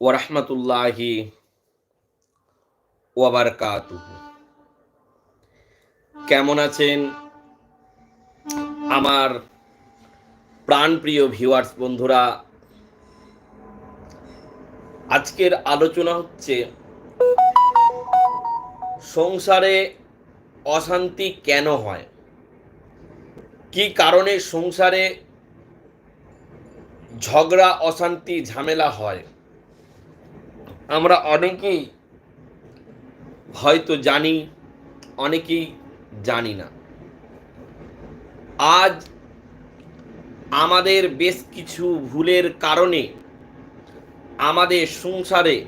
ওরহমতুল্লাহি ওয়াবারকাতুহু কেমন আছেন আমার প্রাণপ্রিয় ভিউয়ার্স বন্ধুরা? আজকের আলোচনা হচ্ছে সংসারে অশান্তি কেন হয়? কি কারণে সংসারে ঝগড়া, অশান্তি, ঝামেলা হয়? আমরা অনেকেই হয়তো জানি, অনেকেই জানি না। আজ আমাদের বেশ কিছু ভুলের কারণে আমাদের সংসারে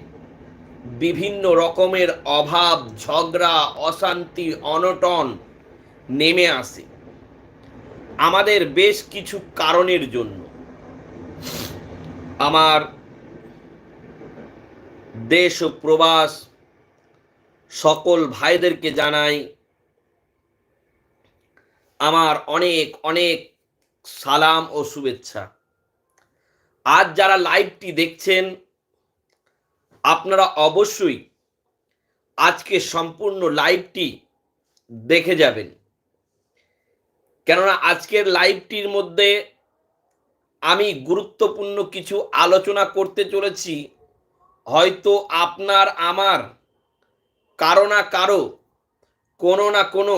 বিভিন্ন রকমের অভাব, ঝগড়া, অশান্তি, অনটন নেমে আসে। আমাদের বেশ কিছু কারণের জন্য। আমার দেশ ও প্রবাস সকল ভাইদেরকে জানাই আমার অনেক অনেক সালাম ও শুভেচ্ছা। আজ যারা লাইভটি দেখছেন, আপনারা অবশ্যই আজকে সম্পূর্ণ লাইভটি দেখে যাবেন। কেননা আজকের লাইভটির মধ্যে আমি গুরুত্বপূর্ণ কিছু আলোচনা করতে চলেছি। হয়তো আপনার, আমার, কারও না কারও, কোনো না কোনো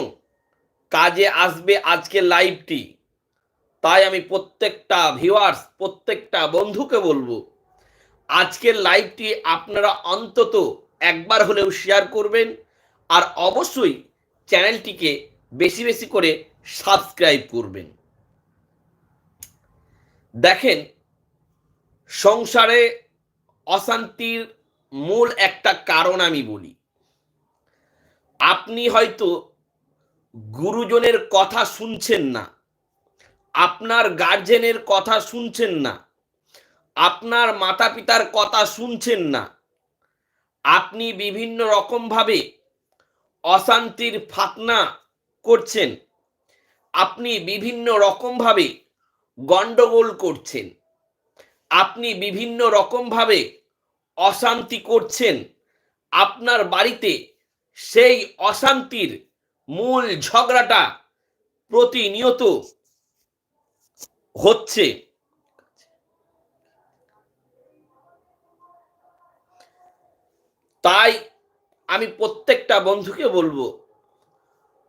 কাজে আসবে আজকের লাইভটি তাই আমি প্রত্যেকটা ভিউয়ার্স প্রত্যেকটা বন্ধুকে বলব আজকের লাইভটি আপনারা অন্তত একবার হলেও শেয়ার করবেন আর অবশ্যই চ্যানেলটিকে বেশি বেশি করে সাবস্ক্রাইব করবেন। দেখেন, সংসারে অশান্তির মূল একটা কারণ আমি বলি। আপনি হয়তো গুরুজনের কথা শুনছেন না, আপনার গার্জেনের কথা শুনছেন না, আপনার মাতা পিতার কথা শুনছেন না, আপনি বিভিন্ন রকমভাবে অশান্তির ফাতনা করছেন, আপনি বিভিন্ন রকমভাবে গন্ডগোল করছেন, আপনি বিভিন্ন রকমভাবে অশান্তি করছেন আপনার বাড়িতে, সেই অশান্তির মূল ঝগড়াটা প্রতিনিয়ত হচ্ছে। তাই আমি প্রত্যেকটা বন্ধুকে বলব,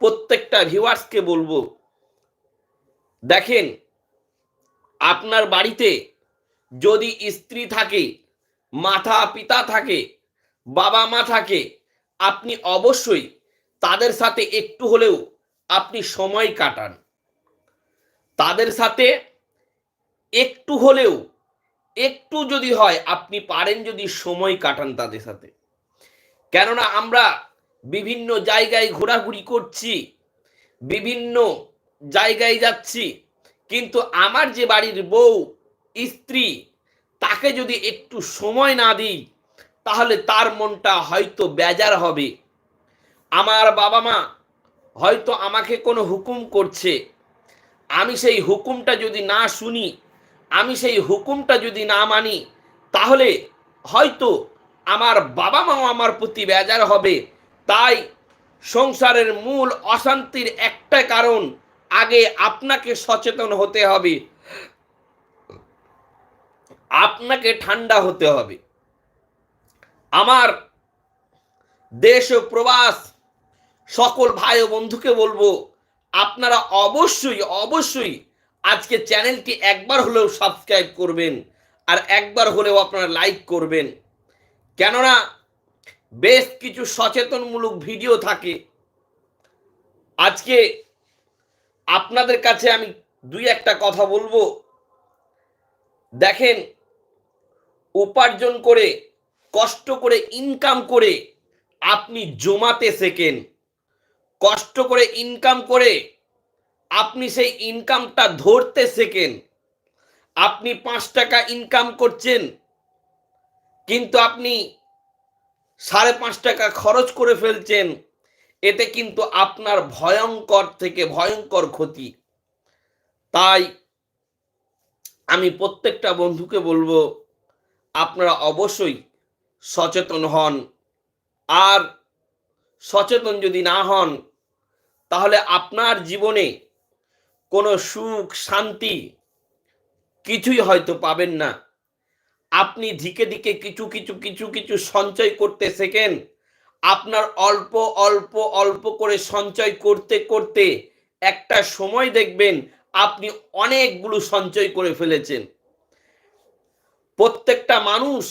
প্রত্যেকটা ভিউয়ার্সকে বলব, দেখেন, আপনার বাড়িতে যদি স্ত্রী থাকে মাতা পিতা থাকে বাবা মা থাকে, আপনি অবশ্যই তাদের সাথে একটু হলেও আপনি সময় কাটান। তাদের সাথে একটু হলেও, একটু যদি হয়, আপনি পারেন যদি সময় কাটান তাদের সাথে। কেননা আমরা বিভিন্ন জায়গায় ঘোরাঘুরি করছি, বিভিন্ন জায়গায় যাচ্ছি, কিন্তু আমার যে বাড়ির বউ, স্ত্রী তাকে যদি একটু সময় না দিই, তাহলে তার মনটা হয়তো বেজার হবে। আমার বাবা মা হয়তো আমাকে কোনো হুকুম করছে। আমি সেই হুকুমটা যদি না শুনি, আমি সেই হুকুমটা যদি না মানি, তাহলে হয়তো আমার বাবা মাও আমার প্রতি বেজার হবে। তাই সংসারের মূল অশান্তির একটা কারণ, আগে আপনাকে সচেতন হতে হবে। আপনাকে ঠান্ডা হতে হবে। আমার দেশ ও প্রবাস, সকল ভাই ও বন্ধুকে বলব, আপনারা অবশ্যই অবশ্যই আজকে চ্যানেলটি একবার হলেও সাবস্ক্রাইব করবেন আর একবার হলেও আপনারা লাইক করবেন। কেননা বেশ কিছু সচেতনমূলক ভিডিও থাকে। আজকে আপনাদের কাছে আমি দুই একটা কথা বলব। দেখেন উপার্জন করে, কষ্ট করে ইনকাম করে আপনি জমাতে শেখেন। কষ্ট করে ইনকাম করে আপনি সেই ইনকামটা ধরতে শেখেন। আপনি পাঁচ টাকা ইনকাম করছেন, কিন্তু আপনি সাড়ে পাঁচ টাকা খরচ করে ফেলছেন, এতে কিন্তু আপনার ভয়ঙ্কর থেকে ভয়ঙ্কর ক্ষতি। তাই আমি প্রত্যেকটা বন্ধুকে বলব আপনারা অবশ্যই সচেতন হন। আর সচেতন যদি না হন, তাহলে আপনার জীবনে কোনো সুখ, শান্তি কিছুই হয়তো পাবেন না। আপনি ধিকে ধিকে কিছু কিছু কিছু কিছু সঞ্চয় করতে শেখেন। আপনার অল্প অল্প অল্প করে সঞ্চয় করতে করতে একটা সময় দেখবেন আপনি অনেকগুলো সঞ্চয় করে ফেলেছেন। প্রত্যেকটা মানুষ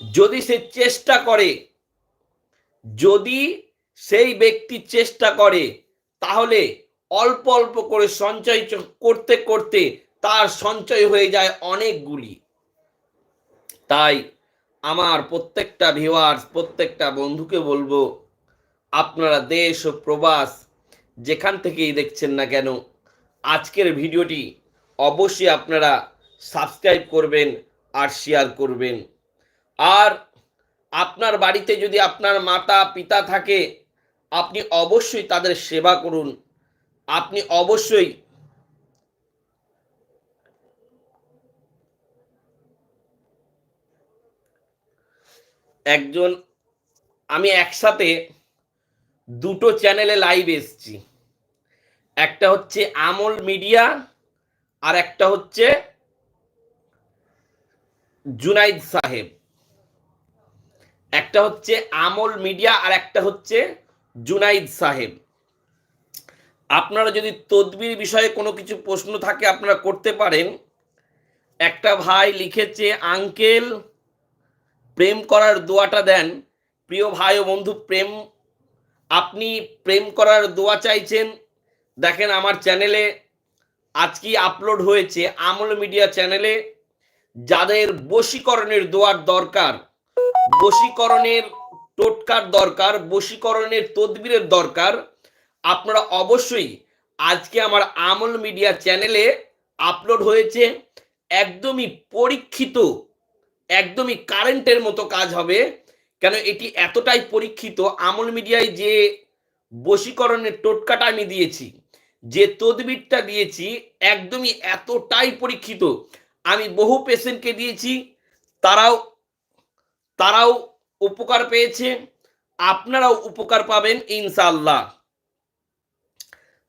যদি সে চেষ্টা করে, যদি সেই ব্যক্তি চেষ্টা করে, তাহলে অল্প অল্প করে সঞ্চয় করতে করতে তার সঞ্চয় হয়ে যায় অনেকগুলি তাই আমার প্রত্যেকটা ভিউয়ার্স প্রত্যেকটা বন্ধুকে বলব, আপনারা দেশ ও প্রবাস যেখান থেকেই দেখছেন না কেন, আজকের ভিডিওটি অবশ্যই আপনারা সাবস্ক্রাইব করবেন আর শেয়ার করবেন। আর আপনার বাড়িতে যদি আপনার মাতা, পিতা থাকে, আপনি অবশ্যই তাদের সেবা করুন। আপনি অবশ্যই একজন, আমি একসাথে দুটো চ্যানেলে লাইভ এসছি। একটা হচ্ছে আমল মিডিয়া আর একটা হচ্ছে জুনাইদ সাহেব। একটা হচ্ছে আমল মিডিয়া আর একটা হচ্ছে জুনাইদ সাহেব। আপনারা যদি তদবির বিষয়ে কোনো কিছু প্রশ্ন থাকে আপনারা করতে পারেন। একটা ভাই লিখেছে, আঙ্কেল, প্রেম করার দোয়াটা দেন। প্রিয় ভাই ও বন্ধু, প্রেম, আপনি প্রেম করার দোয়া চাইছেন? দেখেন আমার চ্যানেলে আজকেই আপলোড হয়েছে আমল মিডিয়া চ্যানেলে। যাদের বশীকরণের দোয়ার দরকার, বশীকরণের টোটকার দরকার, বশীকরণের তদবিরের দরকার, আপনারা অবশ্যই আজকে আমার আমল মিডিয়া চ্যানেলে আপলোড হয়েছে। একদমই পরীক্ষিত, একদমই কারেন্টের মতো কাজ হবে। কেন এটি এতটাই পরীক্ষিত, আমল মিডিয়ায় যে বশীকরণের টোটকাটা আমি দিয়েছি, যে তদবিরটা দিয়েছি, একদমই এতটাই পরীক্ষিত আমি বহু পেশেন্টকে দিয়েছি, তারাও তারাও উপকার পেয়েছে, আপনারাও উপকার পাবেন ইনশাল্লাহ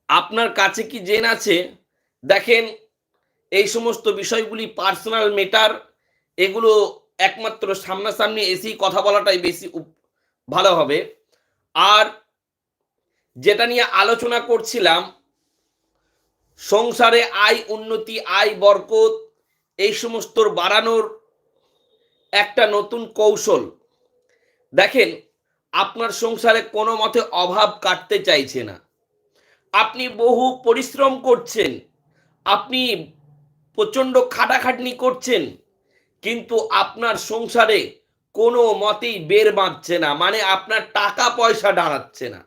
আপনার কাছে কি জেন আছে? দেখেন, এই সমস্ত বিষয়গুলি পার্সোনাল মেটার এগুলো একমাত্র সামনাসামনি এসেই কথা বলাটাই বেশি ভালো হবে। আর যেটা নিয়ে আলোচনা করছিলাম, সংসারে আয়, উন্নতি, আয়, বরকত এই সমস্ত বাড়ানোর একটা নতুন কৌশল। দেখেন, আপনার সংসারে কোনো মতে অভাব কাটতে চাইছে না। আপনি বহু পরিশ্রম করছেন, আপনি প্রচণ্ড খাটাখাটনি করছেন, কিন্তু আপনার সংসারে কোনো মতেই বের বাঁধছে না মানে আপনার টাকা পয়সা দাঁড়াচ্ছে না।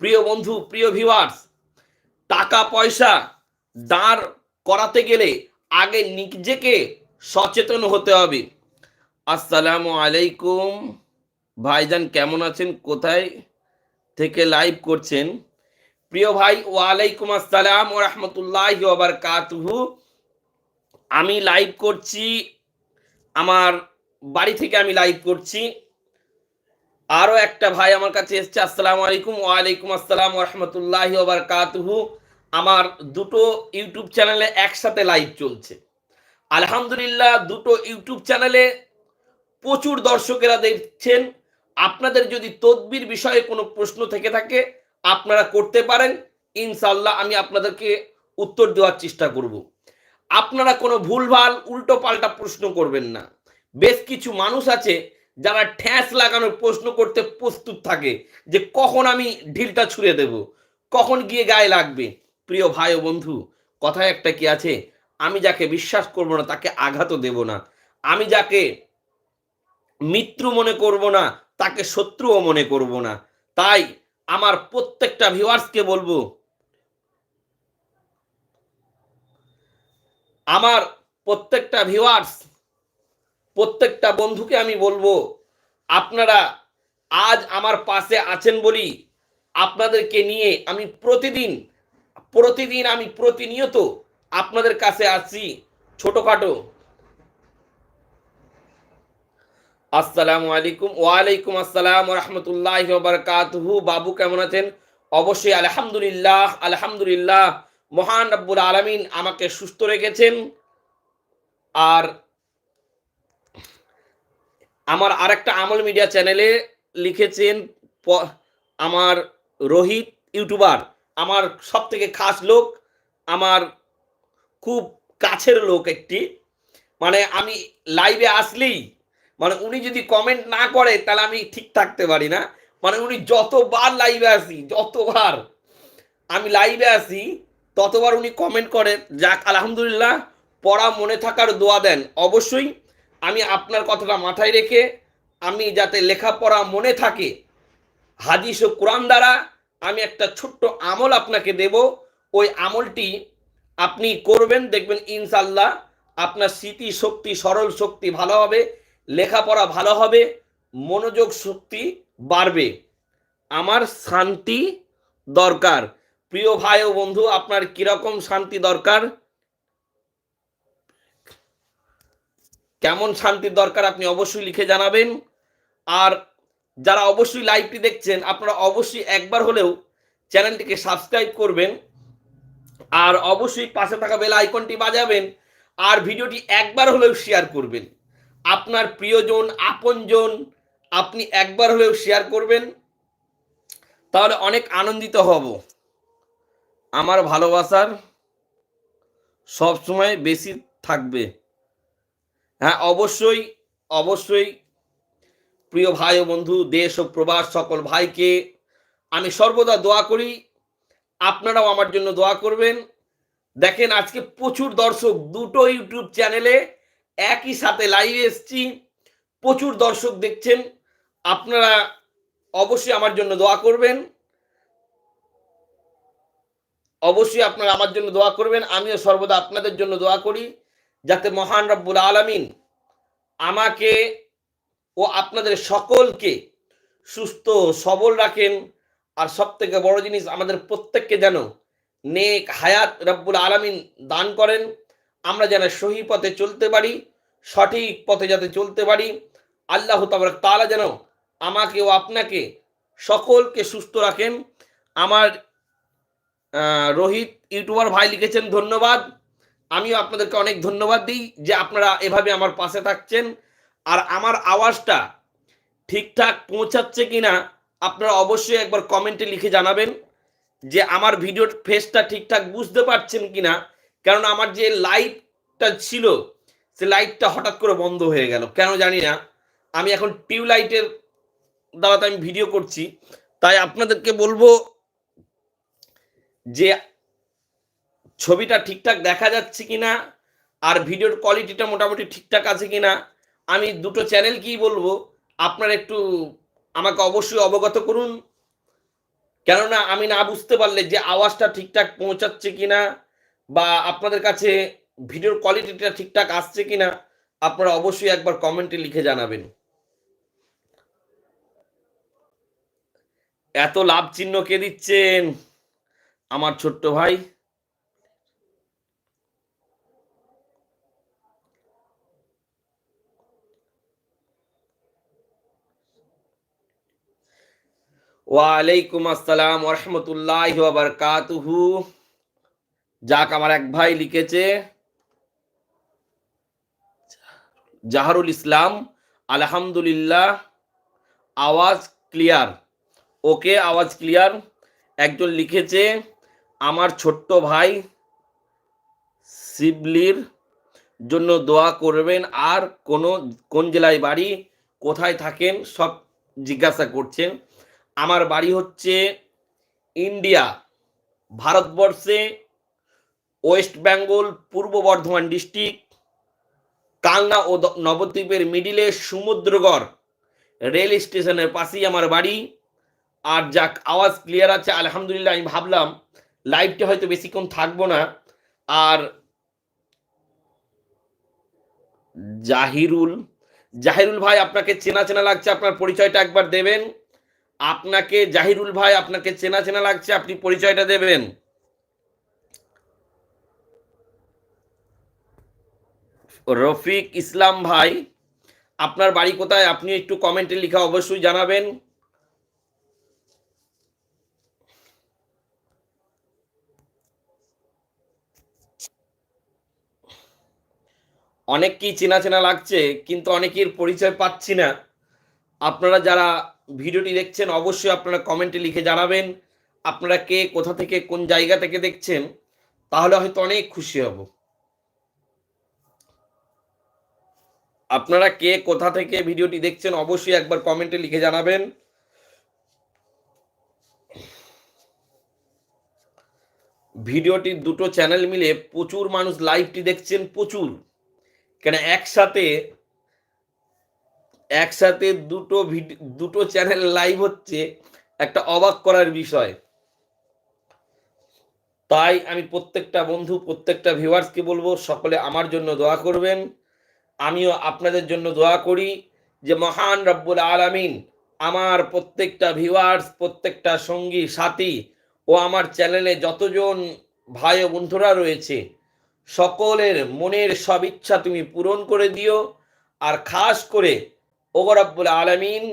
প্রিয় বন্ধু, প্রিয় ভিউয়ার্স টাকা পয়সা দাঁড় করাতে গেলে আগে নিজেকে সচেতন হতে হবে। আসসালামু আলাইকুম। ভাইজান, কেমন আছেন? কোথায় থেকে লাইভ করছেন? প্রিয় ভাই, ওয়ালাইকুম আসসালাম ও রহমতুল্লাহ কাতুহু আমি লাইভ করছি, আমার বাড়ি থেকে আমি লাইভ করছি। আরও একটা ভাই আমার কাছে এসছে, আসসালামু আলাইকুম, ওয়ালাইকুম আসসালাম রহমতুল্লাহ কাতুহু আমার দুটো ইউটিউব চ্যানেলে একসাথে লাইভ চলছে। আলহামদুলিল্লাহ, দুটো ইউটিউব চ্যানেলে প্রচুর দর্শকেরা দেখছেন। আপনাদের যদি তদবির বিষয়ে কোনো প্রশ্ন থেকে থাকে, আপনারা করতে পারেন। ইনশাল্লাহ আমি আপনাদেরকে উত্তর দেওয়ার চেষ্টা করব। আপনারা কোনো ভুলভাল উল্টো পাল্টা প্রশ্ন করবেন না। বেশ কিছু মানুষ আছে যারা ঠ্যাস লাগানোর প্রশ্ন করতে প্রস্তুত থাকে যে কখন আমি ঢিলটা ছুঁড়ে দেব, কখন গিয়ে গায়ে লাগবে। প্রিয় ভাই ও বন্ধু, কথায় একটা কি আছে? আমি যাকে বিশ্বাস করব না, তাকে আঘাতও দেব না। আমি যাকে মিত্র মনে করব না, তাকে শত্রুও মনে করব না। তাই আমার প্রত্যেকটা ভিউয়ার্সকে বলব, আমার প্রত্যেকটা ভিউয়ার্স, প্রত্যেকটা বন্ধুকে আমি বলব, আপনারা আজ আমার পাশে আছেন বলি আপনাদেরকে নিয়ে আমি প্রতিদিন প্রতিদিন আমি প্রতিনিয়ত আপনাদের কাছে আসি ছোটখাটো। আসসালামু আলাইকুম, ওয়ালাইকুম আসসালাম রহমতুল্লাহ বারকাতুহু বাবু কেমন আছেন? অবশ্যই আলহামদুলিল্লাহ আলহামদুলিল্লাহ। মহান রব্বুল আলমিন আমাকে সুস্থ রেখেছেন। আর আমার আরেকটা আমল মিডিয়া চ্যানেলে লিখেছেন আমার রোহিত ইউটিউবার। আমার সব থেকে খাস লোক, আমার খুব কাছের লোক একটি। মানে আমি লাইভে আসলেই মানে উনি যদি কমেন্ট না করে, তাহলে আমি ঠিক থাকতে পারি না। মানে উনি যতবার লাইভে আসি, যতবার আমি লাইভে আসি, ততবার উনি কমেন্ট করেন যাক, আলহামদুলিল্লাহ, পড়া মনে থাকার দোয়া দেন। অবশ্যই আমি আপনার কথাটা মাথায় রেখে, আমি যাতে লেখাপড়া মনে থাকে, হাদিস ও কোরআন দ্বারা আমি একটা ছোট্ট আমল আপনাকে দেব। ওই আমলটি আপনি করবেন, দেখবেন ইনশাল্লাহ আপনার স্মৃতি শক্তি, সরল শক্তি ভালো হবে, লেখাপড়া ভালো হবে, মনোযোগ শক্তি বাড়বে। আমার শান্তি দরকার। প্রিয় ভাই ও বন্ধু, আপনার কীরকম শান্তি দরকার? কেমন শান্তির দরকার আপনি অবশ্যই লিখে জানাবেন। আর যারা অবশ্যই লাইভটি দেখছেন, আপনারা অবশ্যই একবার হলেও চ্যানেলটিকে সাবস্ক্রাইব করবেন আর অবশ্যই পাশে থাকা বেল আইকনটি বাজাবেন আর ভিডিওটি একবার হলেও শেয়ার করবেন। আপনার প্রিয়জন, আপনজন আপনি একবার হলেও শেয়ার করবেন। তাহলে অনেক আনন্দিত হব। আমার ভালোবাসার সব সময় বেশি থাকবে। হ্যাঁ অবশ্যই অবশ্যই প্রিয় ভাই ও বন্ধু, দেশ ও প্রবাস সকল ভাইকে আমি সর্বদা দোয়া করি। আপনারাও আমার জন্য দোয়া করবেন। দেখেন, আজকে প্রচুর দর্শক দুটো ইউটিউব চ্যানেলে একই সাথে লাইভে এসছি। প্রচুর দর্শক দেখছেন। আপনারা অবশ্যই আমার জন্য দোয়া করবেন। অবশ্যই আপনারা আমার জন্য দোয়া করবেন। আমিও সর্বদা আপনাদের জন্য দোয়া করি। যাতে মহান রব্বুল আলামিন আমাকে ও আপনাদের সকলকে সুস্থ, সবল রাখেন। আর সব থেকে বড় জিনিস, আমাদের প্রত্যেককে যেন নেক হায়াত রব্বুল আলামিন দান করেন। আমরা যেন সহি পথে চলতে পারি, সঠিক পথে যাতে চলতে পারি। আল্লাহ তাবারক তাআলা যেন আমাকে ও আপনাকে সকলকে সুস্থ রাখেন। আমার রোহিত ইউটিউবার ভাই লিখেছেন, ধন্যবাদ। আমিও আপনাদেরকে অনেক ধন্যবাদ দিই যে আপনারা এভাবে আমার পাশে থাকছেন। আর আমার আওয়াজটা ঠিকঠাক পৌঁছাচ্ছে কিনা আপনারা অবশ্যই একবার কমেন্টে লিখে জানাবেন যে আমার ভিডিওর ফেসটা ঠিকঠাক বুঝতে পারছেন কিনা। কারণ আমার যে লাইটটা ছিল, সে লাইটটা হঠাৎ করে বন্ধ হয়ে গেল। কেন জানি না, আমি এখন টিউবলাইটের দ্বারাতে আমি ভিডিও করছি। তাই আপনাদেরকে বলব যে ছবিটা ঠিকঠাক দেখা যাচ্ছে কিনা, আর ভিডিওর কোয়ালিটিটা মোটামুটি ঠিকঠাক আছে কিনা আমি দুটো চ্যানেল কি বলব, আপনার একটু আমাকে অবশ্যই অবগত করুন। কেননা আমি না বুঝতে পারলে যে আওয়াজটা ঠিকঠাক পৌঁছাচ্ছে কিনা, বা আপনাদের কাছে ভিডিওর কোয়ালিটিটা ঠিকঠাক আসছে কিনা, আপনারা অবশ্যই একবার কমেন্টে লিখে জানাবেন। এত লাভ চিহ্ন কে দিচ্ছেন? আমার ছোট্ট ভাই। ওয়ালাইকুম আসসালাম রহমতুল্লাহ বারকাতুহু যাক, আমার এক ভাই লিখেছে, জাহারুল ইসলাম, আলহামদুলিল্লাহ, আওয়াজ ক্লিয়ার। ওকে, আওয়াজ ক্লিয়ার। একজন লিখেছে, আমার ছোট্ট ভাই শিবলির জন্য দোয়া করবেন, আর কোন কোন জেলায় বাড়ি, কোথায় থাকেন, সব জিজ্ঞাসা করছেন। আমার বাড়ি হচ্ছে ইন্ডিয়া, ভারতবর্ষে, ওয়েস্ট বেঙ্গল, পূর্ব বর্ধমান ডিস্ট্রিক্ট, কালনা ও নবদ্বীপের মিডিলে সমুদ্রগড় রেল স্টেশনের পাশেই আমার বাড়ি। আর যাক, আওয়াজ ক্লিয়ার আছে, আলহামদুলিল্লাহ আমি ভাবলাম লাইভটা হয়তো বেশিক্ষণ থাকব না। আর জাহিরুল জাহিরুল ভাই আপনাকে চেনা চেনা লাগছে, আপনার পরিচয়টা একবার দেবেন। আপনাকে জাহিরুল ভাই আপনাকে চেনা চেনা লাগছে, আপনি পরিচয়টা দেবেন। রফিক ইসলাম ভাই, আপনার বাড়ি কোথায়? আপনি একটু কমেন্টে লিখে অবশ্যই জানাবেন। অনেককেই চেনা চেনা লাগছে, কিন্তু অনেকের পরিচয় পাচ্ছি না। আপনারা যারা ভিডিওটি দেখছেন, অবশ্যই আপনারা কমেন্টে লিখে জানাবেন আপনারা কে, কোথা থেকে, কোন জায়গা থেকে দেখছেন, তাহলে হয়তো অনেক খুশি হব। আপনারা কে, কোথা থেকে ভিডিওটি দেখছেন, অবশ্যই একবার কমেন্টে লিখে জানাবেন। ভিডিওটি দুটো চ্যানেল মিলে প্রচুর মানুষ লাইভটি দেখছেন, প্রচুর। কেন একসাথে একসাথে দুটো দুটো চ্যানেল লাইভ হচ্ছে, একটা অবাক করার বিষয়। তাই আমি প্রত্যেকটা বন্ধু, প্রত্যেকটা ভিউয়ার্সকে বলব, সকলে আমার জন্য দোয়া করবেন। আমিও আপনাদের জন্য দোয়া করি যে, মহান রব্বুল আলামিন আমার প্রত্যেকটা ভিউয়ার্স প্রত্যেকটা সঙ্গী, সাথী ও আমার চ্যানেলে যতজন ভাই ও বন্ধুরা রয়েছে, সকলের মনের সব ইচ্ছা তুমি পূরণ করে দিও। আর খাস করে ওগরব্বুল আলামিন।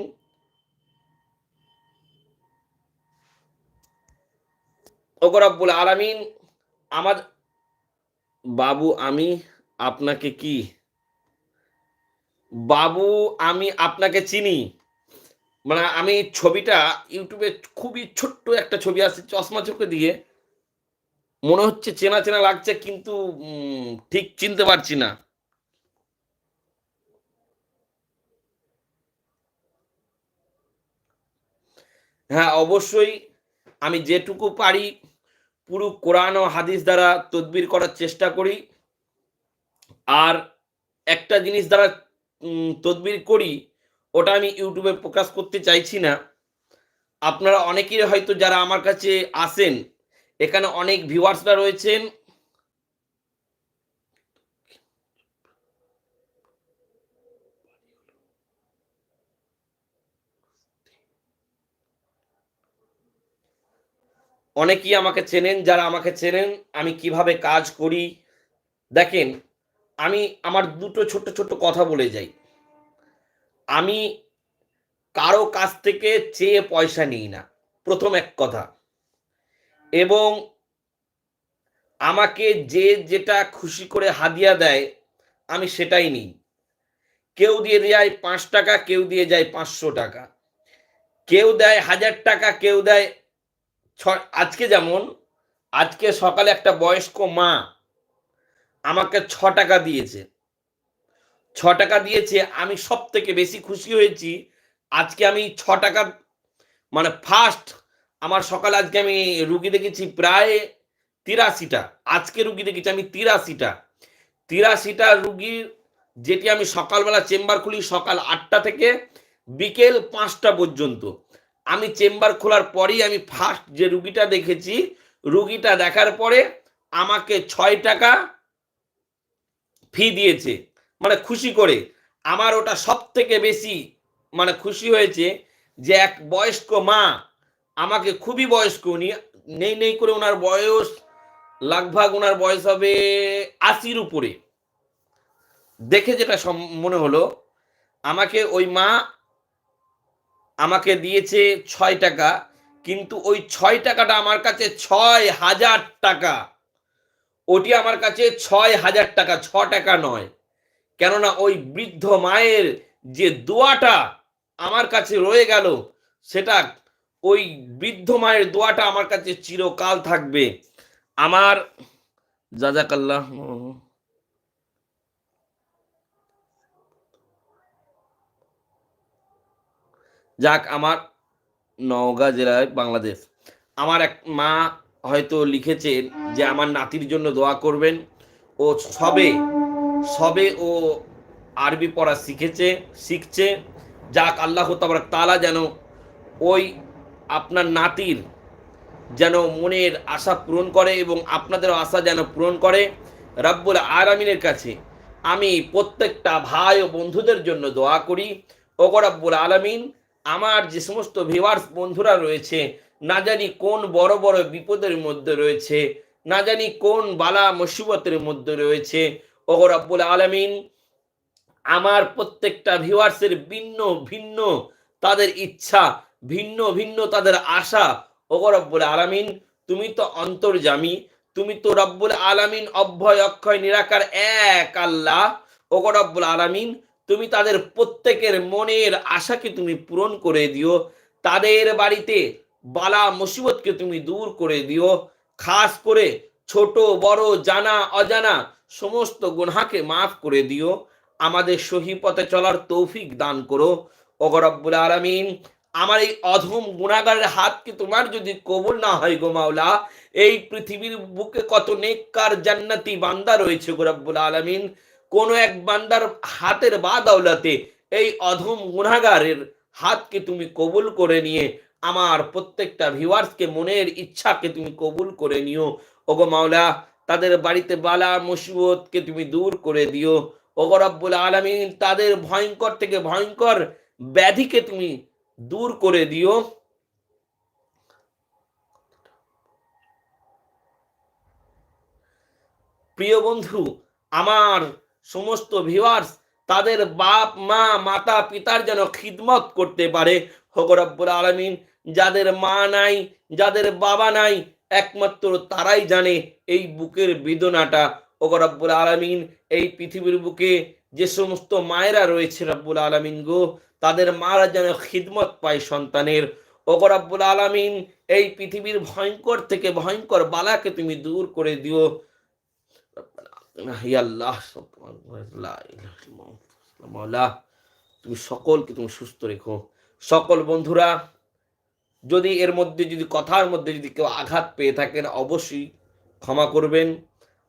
ওগরব্বুল আলামিন, আমার বাবু আমি আপনাকে কি? বাবু আমি আপনাকে চিনি। মানে আমি ছবিটা ইউটিউবে খুবই ছোট্ট একটা ছবি আছে চশমা চোখে দিয়ে। মনে হচ্ছে চেনা চেনা লাগছে, কিন্তু ঠিক চিনতে পারছি না। হ্যাঁ অবশ্যই আমি যেটুকু পারি পুরো কোরআন ও হাদিস দ্বারা তদবির করার চেষ্টা করি। আর একটা জিনিস দ্বারা তদবির করি, ওটা আমি ইউটিউবে প্রকাশ করতে চাইছি না। আপনারা অনেকেই হয়তো যারা আমার কাছে আসেন, এখানে অনেক ভিউয়ার্সরা রয়েছেন অনেকেই আমাকে চেনেন, যারা আমাকে চেনেন, আমি কীভাবে কাজ করি। দেখেন, আমি আমার দুটো ছোট্ট ছোট্ট কথা বলে যাই। আমি কারও কাছ থেকে চেয়ে পয়সা নিই না, প্রথম এক কথা। এবং আমাকে যে যেটা খুশি করে হাদিয়া দেয়, আমি সেটাই নিই। কেউ দিয়ে যায় পাঁচ টাকা, কেউ দিয়ে যায় পাঁচশো টাকা। কেউ দেয় হাজার টাকা, কেউ দেয় আজকে যেমন, আজকে সকালে একটা বয়স্ক মা আমাকে ছ টাকা দিয়েছে। ছ টাকা দিয়েছে, আমি সব থেকে বেশি খুশি হয়েছি, আজকে আমি ছ টাকা মানে ফার্স্ট আমার সকালে আজকে আমি রুগী দেখেছি প্রায় তিরাশিটা। আজকে রুগী দেখেছি আমি তিরাশিটা। তিরাশিটা রুগীর যেটি আমি সকালবেলা চেম্বার খুলি সকাল আটটা থেকে বিকেল পাঁচটা পর্যন্ত। আমি চেম্বার খোলার পরেই আমি ফার্স্ট যে রুগীটা দেখেছি, রুগীটা দেখার পরে আমাকে ছয় টাকা ফি দিয়েছে। মানে খুশি করে। আমার ওটা সব থেকে বেশি মানে খুশি হয়েছে যে এক বয়স্ক মা আমাকে খুবই বয়স্ক, উনি নেই নেই করে ওনার বয়স, লাগভাগ ওনার বয়স হবে আশির উপরে। দেখে যেটা মনে হলো, আমাকে ওই মা আমাকে দিয়েছে ছয় টাকা, কিন্তু ওই ছয় টাকাটা আমার কাছে ছয় হাজার টাকা। ওটি আমার কাছে ছয় হাজার টাকা, ছ টাকা নয়। কেননা ওই বৃদ্ধ মায়ের যে দোয়াটা আমার কাছে রয়ে গেল, সেটা ওই বৃদ্ধ মায়ের দোয়াটা আমার কাছে চিরকাল থাকবে। আমার, জাজাকাল্লাহ যাক, আমার নওগাঁ জেলায় বাংলাদেশ। আমার এক মা হয়তো লিখেছেন যে, আমার নাতির জন্য দোয়া করবেন। ও সবে সবে ও আরবি পড়া শিখেছে, শিখছে। যাক, আল্লাহ তাবার তালা যেন ওই আপনার নাতির যেন মনের আশা পূরণ করে এবং আপনাদেরও আশা যেন পূরণ করে। রাব্বুল আরামিনের কাছে আমি প্রত্যেকটা ভাই ও বন্ধুদের জন্য দোয়া করি। ওগো রাব্বুল আলামিন আমার যে সমস্ত ভিওয়ার্স বন্ধুরা রয়েছে, না জানি কোন বড় বড় বিপদের মধ্যে রয়েছে, না জানি কোন বালা মুসিবতের মধ্যে রয়েছে, ওগো রাব্বুল আলামিন, আমার প্রত্যেকটা ভিউয়ার্সের ভিন্ন ভিন্ন তাদের ইচ্ছা, ভিন্ন ভিন্ন তাদের আশা, ওগো রব্বুল আলামিন, তুমি তো অন্তর্জামী, তুমি তো রব্বুল আলামিন অভয় অক্ষয়, নিরাকার, এক আল্লাহ, ওগো রব্বুল আলামিন তুমি তাদের প্রত্যেকের মনের আশাকে তুমি পূরণ করে দিও। তাদের বাড়িতে বালা মুসিবতকে তুমি দূর করে দিও। খাস করে ছোট, বড়, জানা, অজানা সমস্ত গুনহাকে মাফ করে দিও। আমাদের সহি পথে চলার তৌফিক দান করো। অগরব্বুল আলামিন, আমার এই অধম গুণাগারের হাতকে তোমার যদি কবুল না হয় গো মাওলা, এই পৃথিবীর বুকে কত নেককার জান্নাতি বান্দা রয়েছে গো রব্বুল আলামিন। কোন এক বান্দার হাতের বা দৌলতে এই অধম গুণাগারের হাতকে তুমি কবুল করে নিয়ে, আমার প্রত্যেকটা ভিউয়ার্সকে মনের ইচ্ছাকে তুমি কবুল করে নিও। ওগো মাওলা, তাদের বাড়িতে বালা মুসিবতকে তুমি দূর করে দিও। ওগো রব্বুল আলামিন, তাদের ভয়ঙ্কর থেকে ভয়ঙ্কর ব্যাধিকে তুমি দূর করে দিও। প্রিয় বন্ধু, আমার সমস্ত ভিউয়ার্স তাদের বাপ, মা, মাতা, পিতার যেন খিদমত করতে পারে। হকরব্বুল আলমিন যাদের মা নাই, যাদের বাবা নাই, একমাত্র তারাই জানে এই বুকের বেদনাটা। ওগরব্বুল আলমিন এই পৃথিবীর বুকে যে সমস্ত মায়েরা রয়েছে রব্বুল আলমিন গো, তাদের মারা যেন খিদমত পায় সন্তানের। ওগরব্বুল আলমিন এই পৃথিবীর ভয়ঙ্কর থেকে ভয়ঙ্কর বালাকে তুমি দূর করে দিও। তুমি সকলকে তুমি সুস্থ রেখো। সকল বন্ধুরা, যদি এর মধ্যে যদি, কথার মধ্যে যদি কেউ আঘাত পেয়ে থাকেন, অবশ্যই ক্ষমা করবেন।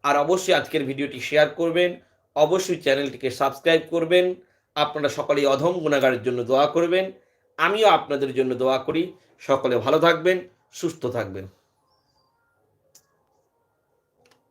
আর অবশ্যই আজকের ভিডিওটি শেয়ার করবেন। অবশ্যই চ্যানেলটিকে সাবস্ক্রাইব করবেন। আপনারা সকলেই অধম গুণাগারের জন্য দোয়া করবেন। আমিও আপনাদের জন্য দোয়া করি। সকলে ভালো থাকবেন, সুস্থ থাকবেন।